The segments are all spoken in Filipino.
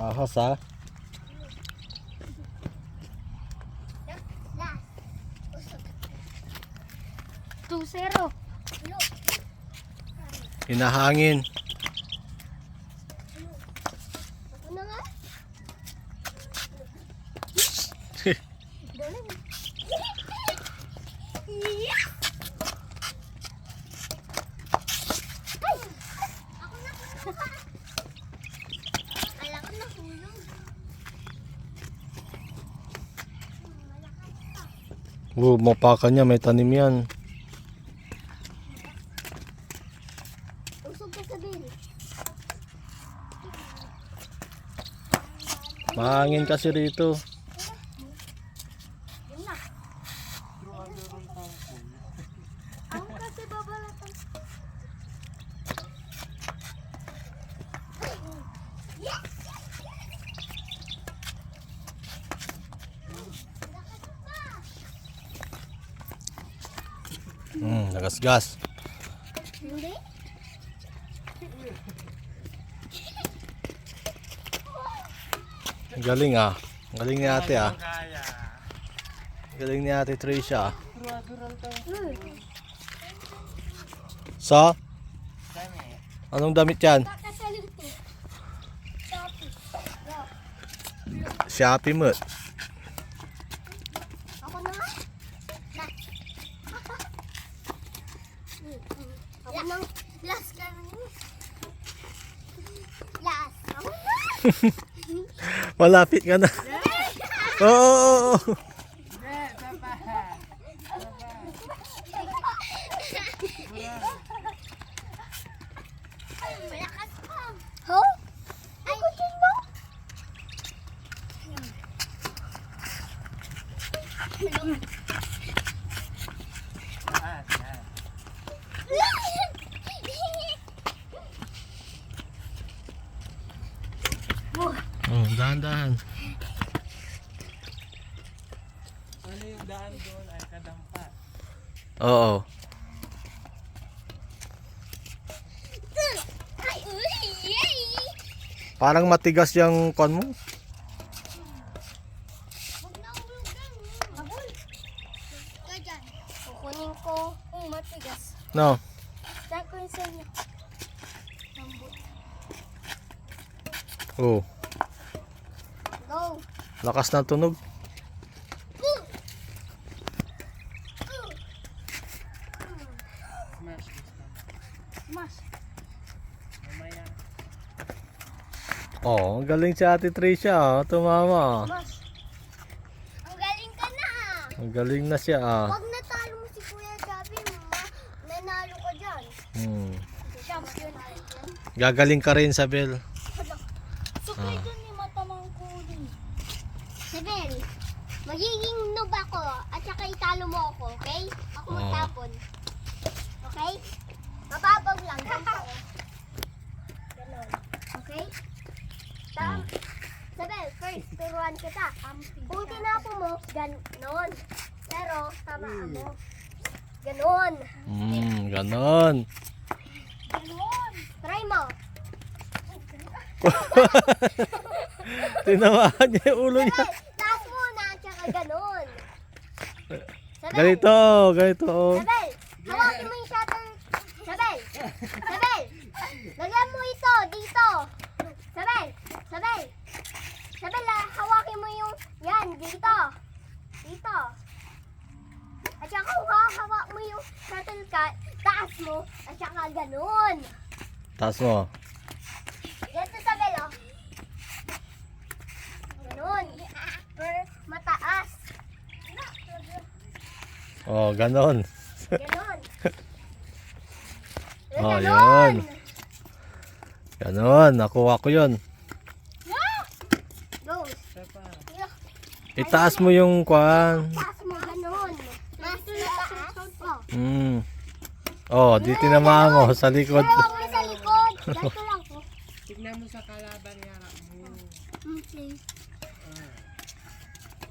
Ahas ha. Two zero. Hinahangin. Ako na nga. Galing. Ay! Ako na. Kala ko nahulog. Mapakan niya, may tanim yan. Mahangin kasi rito. Ako kasi babalatan. Hindi? Galing ah. Galing ni ate ah. Galing ni ate Tricia ah. Sa? Anong damit yan? Shopee mo. Ako na nga. Na. Ako na. Last ka na. Last. Ako na. Malapit ka na. Oo, oo, oo. Malakas pa. Ho? Ay, kutin mo. Ah, yan. Oh, dahan-dahan. Ano yung daan doon ay kadampat. Oo. Parang matigas yung kon mo. Kukunin ko yung matigas. No. Dahil ko yung sa inyo. Lambot. Oh. Lakas ng tunog. Oh, ang galing si ate Tricia ah. Tumama. Mas. Ang galing ka na. Ang galing na siya ah. Pag natalo mo si Kuya Gabi, ma, nanalo ka dyan. Hmm. Champion. Gagaling ka rin, Sabel. Ah. dun ni matamang kuling. Sabel, magiging noob ako at saka italo mo ako, okay? Ako magtapon. Okay? Mababaw lang. ganito, oh. Ganon. Okay? Tam. Sabel, first, turuan kita. Kung tinapo mo, ganon. Pero, tama mo. Ganon. Hmm, ganon. Ganon. Try mo. Tinamaan niya yung ulo niya. Sabel, taas muna at saka ganon. Sabel. Ganito, ganito. oh. Sabel, hawakin mo yung shutter. Sabel, Sabel, lagyan mo ito dito. Sabel, Sabel, Sabel, hawakin mo yung, yan, dito. Dito. At saka hawak mo yung shuttle cut, taas mo, at saka ganun. Taas mo. Ganito, Sabel, oh. Ganun. Per mataas. Oh, ganon. Ganon. Oh, Ganon. yun. Ganon, nakuha ko yun. Itaas mo yung kwan. Taas mo ganon. Taas. Oh. Hmm. Oh, di tinamaan mo sa likod. Sa likod. Ganito lang po. Tignan mo sa kalaban nga mo. Okay.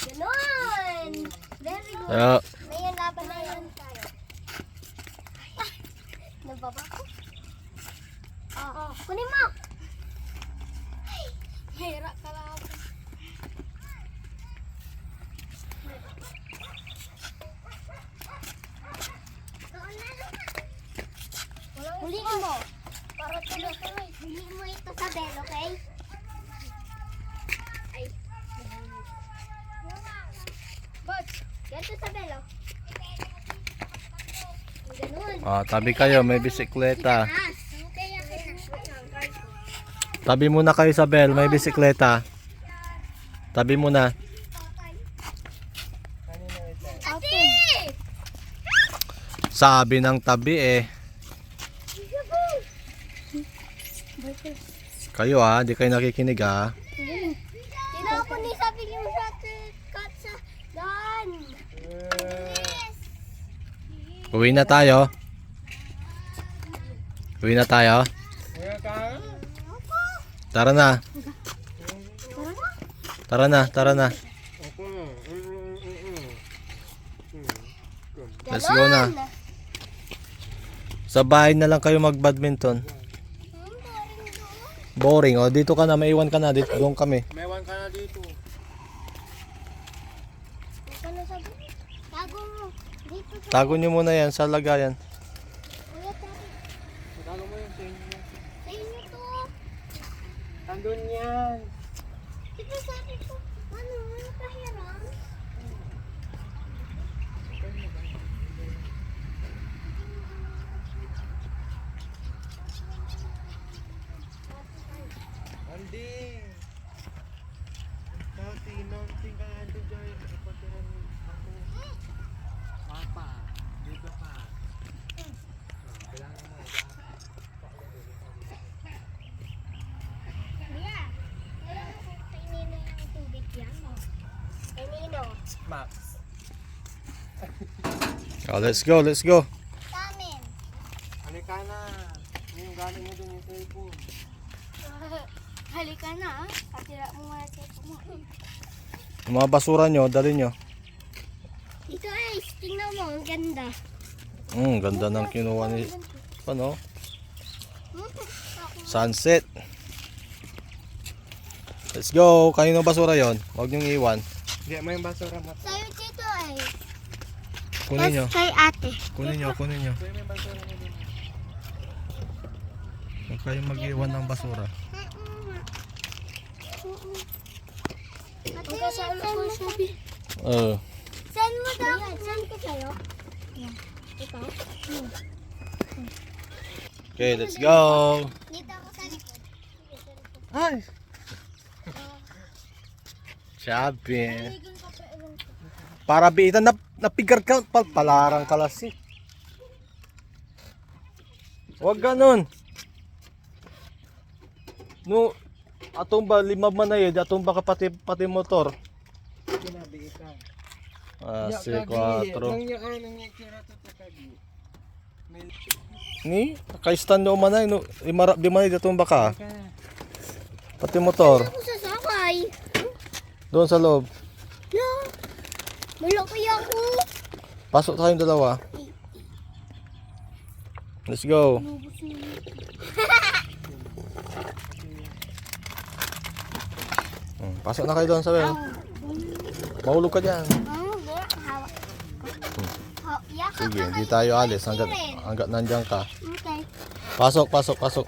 Ganon. Very good. Ayo. Ngayon laban na yun tayo. Nababa ko? Oo. Oh, kunin mo. Mahirap ka lang ako. Huliin mo. Para tuloy-tuloy. Huliin bell, okay? Ay. Boss, ganito sa bell, oh. Ganun. Ah, tabi kayo, may bisikleta. Ah. Tabi muna kayo sa bell, may bisikleta. Tabi muna. Sabi ng tabi eh. Kayo ah, di kayo nakikinig ah. Tino ako ni sabi yung shortcut sa daan. Uwi na tayo. Uwi na tayo. Tara na. Tara na, tara na. Let's go na. Sa bahay na lang kayo mag-badminton. Boring oh, dito ka na, maiwan ka na, dito doon kami. Mewan ka na dito. Tago mo. Dito sa Tago nyo muna yan sa lagayan. kuya tayo. Tago mo yung sa inyo. Sa inyo to. Andun yan. Di ba sabi ko, ano, ano pahiram? Andi. Dati nang tinggal ando dyan. Kapatiran ako. Papa. Dito pa. Kailangan mo. Kuya, alam mo kung kay Nino yung tubig yan, no? Kay Nino. Max. Oh, let's go, let's go. Sa amin. Halika na. Yung galing mo dun yung cellphone. Halika na, ah. Patira mo sa ito mo. Yung mga basura nyo, dali nyo. Ito ay, tingnan mo, ang ganda. Hmm, ganda ng kinuha ni, ano, sunset. Let's go. Kanino basura yon? Huwag nyong iwan. Hindi mo yung basura mo. Sa'yo dito ay. Kunin nyo. kay ate. Kunin nyo, kunin nyo. Mo. Huwag kayong mag-iwan ng basura. Ate, kasama ko sabi. Uh, Saan mo daw? Saan ko sa'yo? Ikaw? okay, let's go. Dito ako sa likod. Ay! Ko. Para biitan na napigar ka pal palarang kalasi. Huwag ganun. No, atong ba lima man na yun, atong ba ka pati, pati motor. Kinabi ka. Ah, si kagi. 4. Nang yung ano, nang yung kira to to kagi. May Ni, naka-stand no man na, no, imara, di man atong ba ka. ka. Pati motor, Ako sasakay. Doon sa loob. No. Malaki ako. Pasok tayong dalawa. Let's go. Hmm, Pasok na kayo doon sa bel. Mahulog ka dyan. Sige, hindi tayo alis hanggat, hanggat nandyan ka. Pasok, pasok, pasok.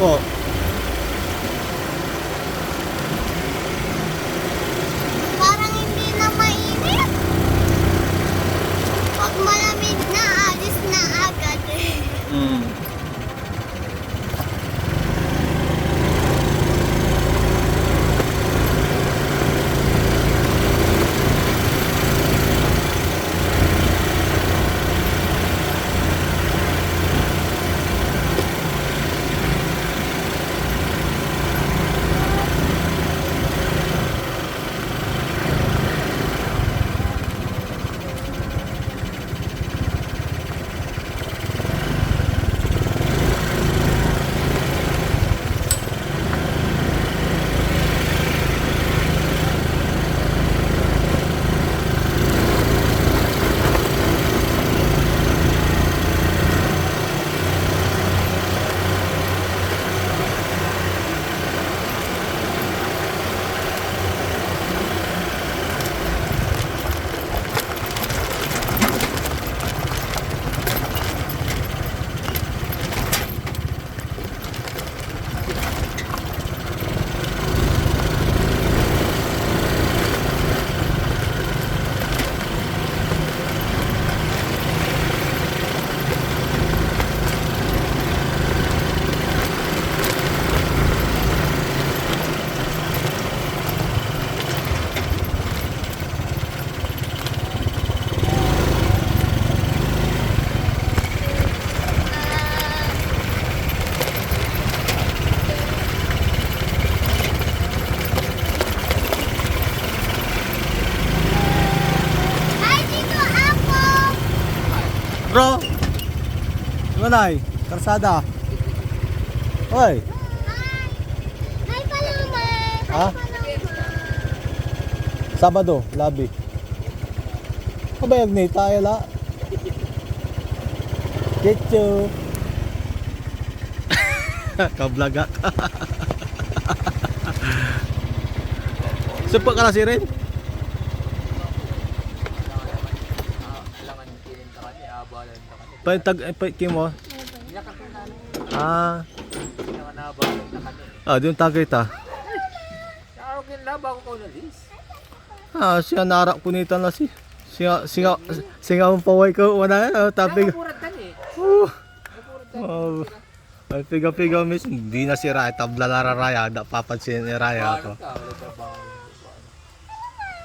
Po. Parang hindi na mainit. Pag malamig na, alis na agad. Mm. Ay, dito ako! Bro! Manay, karsada. Hoy, Hi! Hi, Paloma! Ha? Hi, Paloma! Sabado, labi. Kabayag ni tayo la. Chichu. Kablaga. Supa ka na si Ren? Abalan. Pa tag eh, pa kimo. Ah, ah diyon tagay ta. Araw kinlaba ko ko na list. Ah, siya narak punita na si. Singa singa singa ang paway ko wala na tapig. Eh. Uh, Puratan. oh. Ay piga piga miss, hindi na si Raya tabla na raya, da papansin ni Raya Ano ako. ka, wala trabaho.